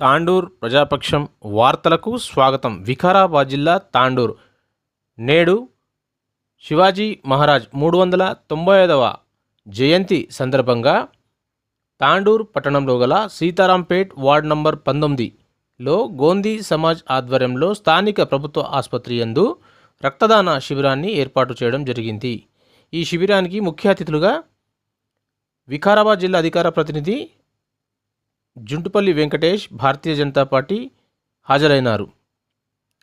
తాండూర్ ప్రజాపక్షం వార్తలకు స్వాగతం. వికారాబాద్ జిల్లా తాండూర్. నేడు శివాజీ మహారాజ్ మూడు వందల తొంభై ఐదవ జయంతి సందర్భంగా తాండూర్ పట్టణంలో గల సీతారాంపేట్ వార్డ్ నంబర్ పంతొమ్మిదిలో గోందీ సమాజ్ ఆధ్వర్యంలో స్థానిక ప్రభుత్వ ఆసుపత్రి యందు రక్తదాన శిబిరాన్ని ఏర్పాటు చేయడం జరిగింది. ఈ శిబిరానికి ముఖ్య అతిథులుగా వికారాబాద్ జిల్లా అధికార ప్రతినిధి జుంటుపల్లి వెంకటేష్ భారతీయ జనతా పార్టీ హాజరైనారు.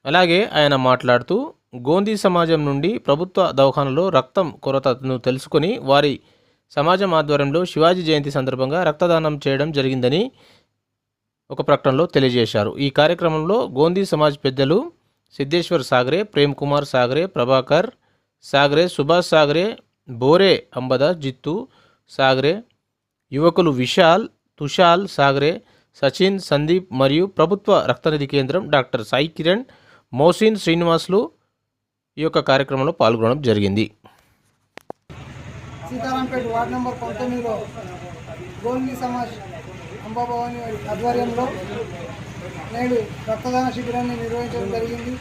అలాగే ఆయన మాట్లాడుతూ గోందీ సమాజం నుండి ప్రభుత్వ దవాఖానలో రక్తం కొరతను తెలుసుకొని వారి సమాజం ఆధ్వర్యంలో శివాజీ జయంతి సందర్భంగా రక్తదానం చేయడం జరిగిందని ఒక ప్రకటనలో తెలియజేశారు. ఈ కార్యక్రమంలో గోందీ సమాజ్ పెద్దలు సిద్ధేశ్వర్ సాగరే ప్రేమ్ కుమార్ సాగరే ప్రభాకర్ సాగరే సుభాష్ సాగరే బోరే అంబద జిత్తు సాగరే యువకులు విశాల్ తుషాల్ సాగరే సచిన్ సందీప్ మరియు ప్రభుత్వ రక్తనిధి కేంద్రం డాక్టర్ సాయి కిరణ్ మోసిన్ శ్రీనివాసులు ఈ యొక్క కార్యక్రమంలో పాల్గొనడం జరిగింది. సీతారాంపేట వార్డు నెంబర్ పంతొమ్మిదిలో గోల్మీ సమాజ్ అంబాభవాని ఆధ్వర్యంలో నేడు రక్తదాన శిబిరాన్ని నిర్వహించడం జరిగింది.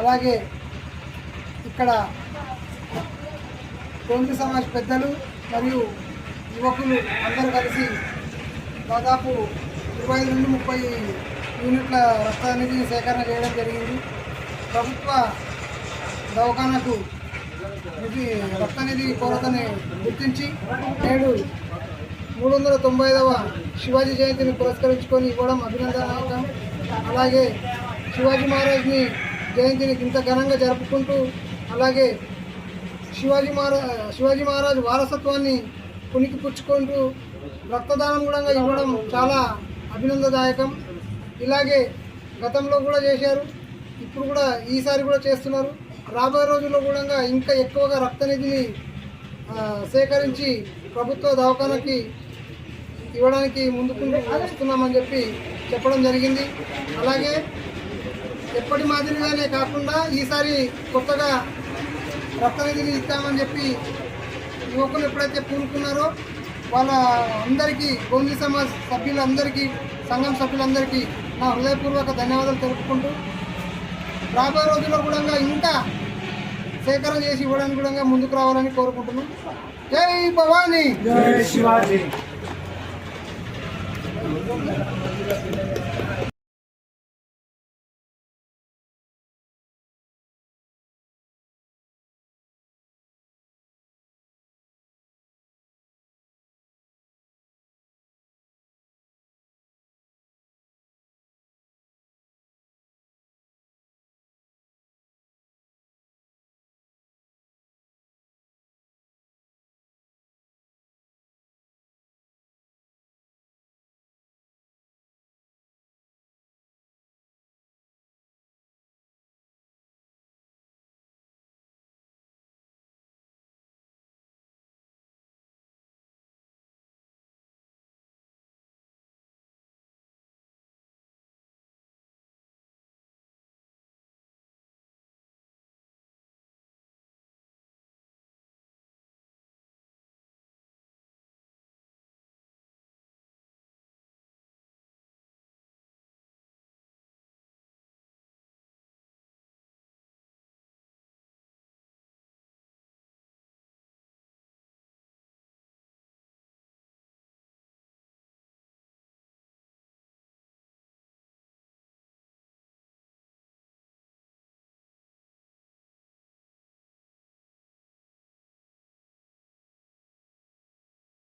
అలాగే ఇక్కడ గోల్మీ సమాజ్ పెద్దలు మరియు యువకులు అందరూ కలిసి దాదాపు ఇరవై నుండి ముప్పై యూనిట్ల రక్తానికి సేకరణ చేయడం జరిగింది. ప్రభుత్వ దవాఖానకు నిధి రక్తనిధి కొరతని గుర్తించి నేడు మూడు వందల తొంభై ఐదవ శివాజీ జయంతిని పురస్కరించుకొని ఇవ్వడం అభినందనాయకం అలాగే శివాజీ మహారాజ్ని జయంతిని ఇంత ఘనంగా జరుపుకుంటూ అలాగే శివాజీ మహారాజ్ శివాజీ మహారాజ్ వారసత్వాన్ని పునికి పుచ్చుకుంటూ రక్తదానం కూడా ఇవ్వడం చాలా అభినందదాయకం. ఇలాగే గతంలో కూడా చేశారు ఇప్పుడు కూడా ఈసారి కూడా చేస్తున్నారు. రాబోయే రోజుల్లో కూడా ఇంకా ఎక్కువగా రక్తనిధిని నిధిని సేకరించి ప్రభుత్వ దవాఖానకి ఇవ్వడానికి ముందుకు వస్తున్నామని చెప్పి చెప్పడం జరిగింది. అలాగే ఎప్పటి మాదిరిగానే కాకుండా ఈసారి కొత్తగా రక్తనిధిని ఇస్తామని చెప్పి యువకులు ఎప్పుడైతే పూనుకున్నారో వాళ్ళ అందరికీ గోందీ సమాజ్ సభ్యులందరికీ సంఘం సభ్యులందరికీ నా హృదయపూర్వక ధన్యవాదాలు తెలుపుకుంటూ రాబోయే రోజుల్లో కూడా ఇంకా సేకరణ చేసి ఇవ్వడానికి కూడా ముందుకు రావాలని కోరుకుంటున్నాం. జై భవానీ! జై శివాజీ!